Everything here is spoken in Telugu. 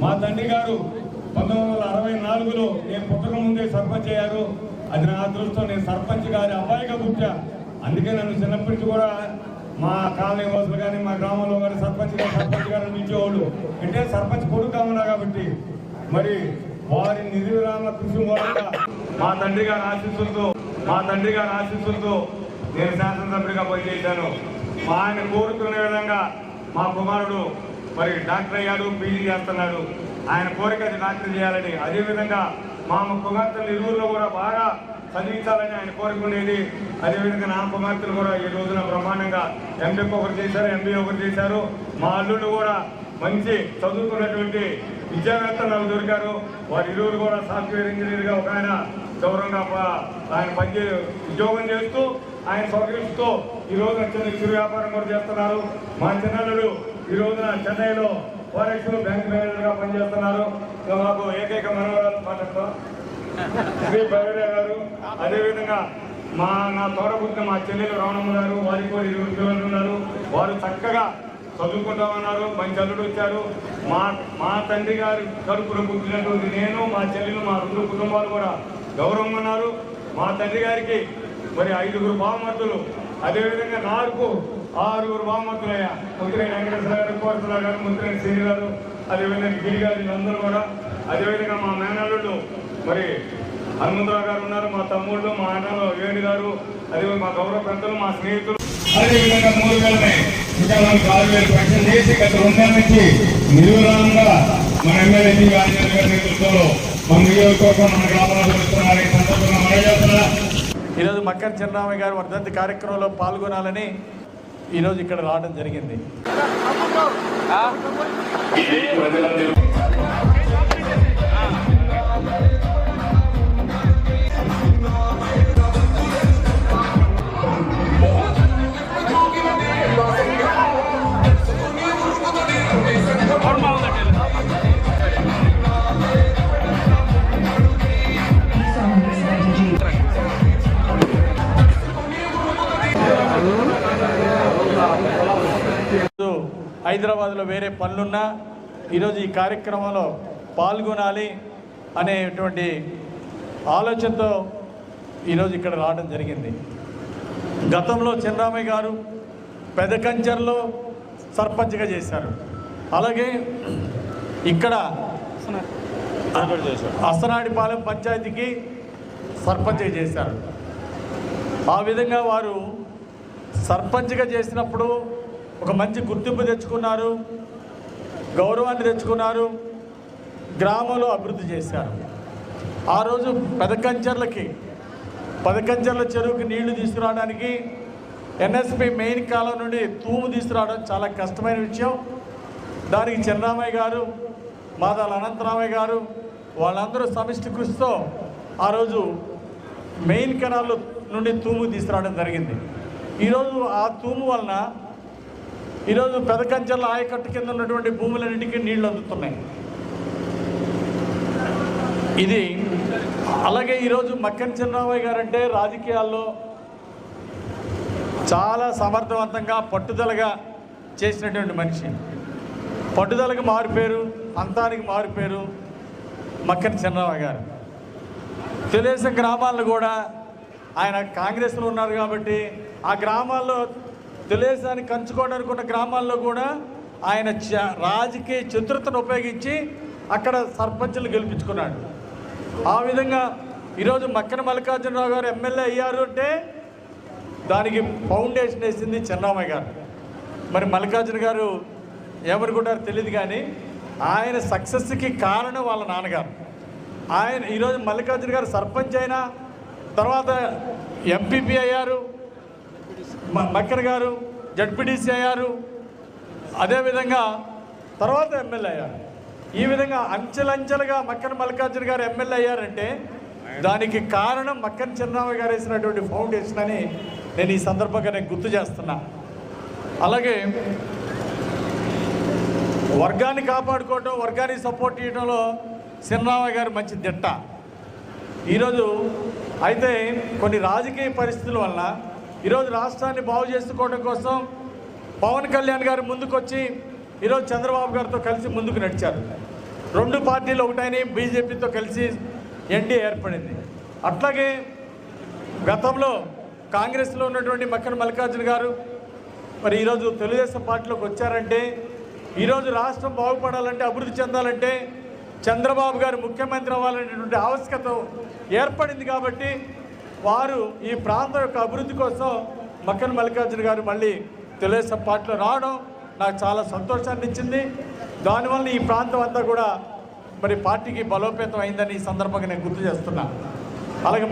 మా తండ్రి గారు పంతొమ్మిది వందల అరవై నాలుగులో నేను పుట్టక ముందే సర్పంచ్ అయ్యారు. అది నా అదృష్టం. నేను సర్పంచ్ గారి అబ్బాయిగా పుట్టా. అందుకే నన్ను చిన్నప్పటి నుంచి కూడా మా కాలనీ వాసులు కానీ మా గ్రామంలో కానీ సర్పంచ్ గారు సర్పంచ్ గారు పిలిచేవాళ్ళు అంటే సర్పంచ్ కొడుకు కాబట్టి. మరి వారి నిర్విరామ కృషి మూలంగా మా తండ్రి గారి ఆశీస్సులతో మా తండ్రి గారి ఆశీస్సులతో నేను శాసనసభ్యుడిగా పనిచేశాను. మా ఆయన కోరుతున్న విధంగా మా కుమారుడు మరి డాక్టర్ అయ్యాడు పీజీ చేస్తున్నాడు. ఆయన కోరిక డాక్టర్ చేయాలని. అదేవిధంగా మా కుమార్తెలు ఇరువురులో కూడా బాగా చదివించాలని ఆయన కోరుకునేది. అదేవిధంగా నా కుమార్తెలు కూడా ఈ రోజున బ్రహ్మాండంగా ఎంటెక్ ఒకరు చేశారు ఎంబీఏ ఒకరు చేశారు. మా అల్లుళ్ళు కూడా మంచి చదువుకున్నటువంటి విద్యావేత్తలు నాకు దొరికారు. వారి ఇరువురు కూడా సాఫ్ట్వేర్ ఇంజనీర్గా ఒక ఆయన గౌరవంగా ఆయన పని ఉద్యోగం చేస్తూ ఆయన సౌకర్యంతో ఈ రోజున చిన్న చిరు వ్యాపారం కూడా చేస్తున్నారు. మా చిన్నల్లుడు ఈ రోజున చెన్నైలో ఫారెక్స్ బ్యాంక్ మేనేజర్గా పనిచేస్తున్నారు. మాకు ఏకైక మనవరాలు మాట్లాడతాం శ్రీ భైరవ గారు అదేవిధంగా మా నా తోడబుట్టిన మా చెల్లెలు రమణమ్మ గారు వారికి కూడా ఇరువురు పిల్లలు ఉన్నారు. వారు చక్కగా చదువుకుంటామన్నారు మంచి అల్లుడు వచ్చారు. మా మా తండ్రి గారి కడుపులో పుట్టినటువంటి నేను మా చెల్లెలు మా రెండు కుటుంబాలు కూడా గౌరవంగా ఉన్నారు. మా తండ్రి గారికి మరి ఐదుగురు బావమర్తులు అదేవిధంగా నాకు ఆరుగురు బావమర్తులయ్యా మంత్రి వెంకటేశ్వర గారు కోరసరావు గారు మంత్రి శ్రీ గారు అదేవిధంగా గిరి గారు వీళ్ళందరూ కూడా అదేవిధంగా మా మేనల్లుడు మరి హనుమంతరావు గారు ఉన్నారు మా తమ్ముళ్ళు మా అన్నలు వేణు గారు అదే మా గౌరవ పెద్దలు మా స్నేహితులు అదేవిధంగా మూడు వేలనే ఇంకా మనకు ఆరు వేలు పెన్షన్ చేసి గత రెండేళ్ళ నుంచి మన. ఆంజనేయులు గారి నేతృత్వంలో మన నియోజకవర్గం మన గ్రామంలో జరుగుతున్నారు ఈ సందర్భంగా మనం చేస్తున్నా ఈరోజు మక్కన్ చిన్నరామయ్య గారి వర్ధంతి కార్యక్రమంలో పాల్గొనాలని ఈరోజు ఇక్కడ రావడం జరిగింది హైదరాబాద్లో వేరే పనులున్నా ఈరోజు ఈ కార్యక్రమంలో పాల్గొనాలి అనేటువంటి ఆలోచనతో ఈరోజు ఇక్కడ రావడం జరిగింది. గతంలో చిన్నరామయ్య గారు పెద్ద కంచర్లో సర్పంచ్గా చేశారు. అలాగే ఇక్కడ అస్తనాడిపాలెం పంచాయతీకి సర్పంచ్గా చేశారు. ఆ విధంగా వారు సర్పంచ్గా చేసినప్పుడు ఒక మంచి గుర్తింపు తెచ్చుకున్నారు గౌరవాన్ని తెచ్చుకున్నారు గ్రామంలో అభివృద్ధి చేశారు. ఆ రోజు పెదకంచర్లకి పదకంచర్ల చెరువుకి నీళ్ళు తీసుకురావడానికి ఎన్ఎస్పి మెయిన్ కాలం నుండి తూము తీసుకురావడం చాలా కష్టమైన విషయం. దానికి చిన్నరామయ్య గారు మాదాల అనంతరామయ్య గారు వాళ్ళందరూ సమిష్టి కృషితో ఆ రోజు మెయిన్ కెనాల్ నుండి తూము తీసుకురావడం జరిగింది. ఈరోజు ఆ తూము వలన ఈరోజు పెదకంచెల ఆయకట్టు కింద ఉన్నటువంటి భూములన్నింటికీ నీళ్ళు అందుతున్నాయి. ఇది అలాగే ఈరోజు మక్కన్ చంద్రబాబు గారు అంటే రాజకీయాల్లో చాలా సమర్థవంతంగా పట్టుదలగా చేసినటువంటి మనిషి. పట్టుదలకు మారిపోయారు అంతానికి మారిపోయారు మక్కని చంద్రబాబు గారు. తెలుగుదేశం గ్రామాలను కూడా ఆయన కాంగ్రెస్లో ఉన్నారు కాబట్టి ఆ గ్రామాల్లో తెలుగుదేశాన్ని కంచుకోవడానికి ఉన్న గ్రామాల్లో కూడా ఆయన చ- రాజకీయ చతురతను ఉపయోగించి అక్కడ సర్పంచులు గెలిపించుకున్నాడు. ఆ విధంగా ఈరోజు మక్కన మల్లికార్జునరావు గారు ఎమ్మెల్యే అయ్యారు అంటే దానికి ఫౌండేషన్ వేసింది చిన్నరామయ్య గారు. మరి మల్లికార్జున గారు ఏమనుకుంటారో తెలియదు కానీ ఆయన సక్సెస్కి కారణం వాళ్ళ నాన్నగారు. ఆయన ఈరోజు మల్లికార్జున గారు సర్పంచ్ అయినా తర్వాత ఎంపీపీ అయ్యారు. మ- మక్కన గారు జడ్పీటీసీ అయ్యారు. అదేవిధంగా తర్వాత ఎమ్మెల్యే అయ్యారు. ఈ విధంగా అంచెలంచెలుగా మక్కన మల్లికార్జున గారు ఎమ్మెల్యే అయ్యారంటే దానికి కారణం మక్కన చిన్నరామయ్య గారు వేసినటువంటి ఫౌండేషన్ అని నేను ఈ సందర్భంగా నేను గుర్తు చేస్తున్నా. అలాగే వర్గాన్ని కాపాడుకోవటం వర్గాన్ని సపోర్ట్ చేయడంలో చిన్నరామయ్య గారు మంచి దిట్ట. ఈరోజు అయితే కొన్ని రాజకీయ పరిస్థితుల వల్ల ఈరోజు రాష్ట్రాన్ని బాగు చేసుకోవడం కోసం పవన్ కళ్యాణ్ గారు ముందుకొచ్చి ఈరోజు చంద్రబాబు గారితో కలిసి ముందుకు నడిచారు. రెండు పార్టీలు ఒకటైన బీజేపీతో కలిసి ఎన్డీఏ ఏర్పడింది. అట్లాగే గతంలో కాంగ్రెస్లో ఉన్నటువంటి మక్కన మల్లికార్జున గారు మరి ఈరోజు తెలుగుదేశం పార్టీలోకి వచ్చారంటే ఈరోజు రాష్ట్రం బాగుపడాలంటే అభివృద్ధి చెందాలంటే చంద్రబాబు గారు ముఖ్యమంత్రి అవ్వాలనేటువంటి ఆవశ్యకత ఏర్పడింది కాబట్టి వారు ఈ ప్రాంతం యొక్క అభివృద్ధి కోసం మక్కన మల్లికార్జున గారు మళ్ళీ తెలుగుదేశం పార్టీలో రావడం నాకు చాలా సంతోషాన్ని ఇచ్చింది. దానివల్ల ఈ ప్రాంతం అంతా కూడా మరి పార్టీకి బలోపేతం అయిందని ఈ సందర్భంగా నేను గుర్తు చేస్తున్నా. అలాగే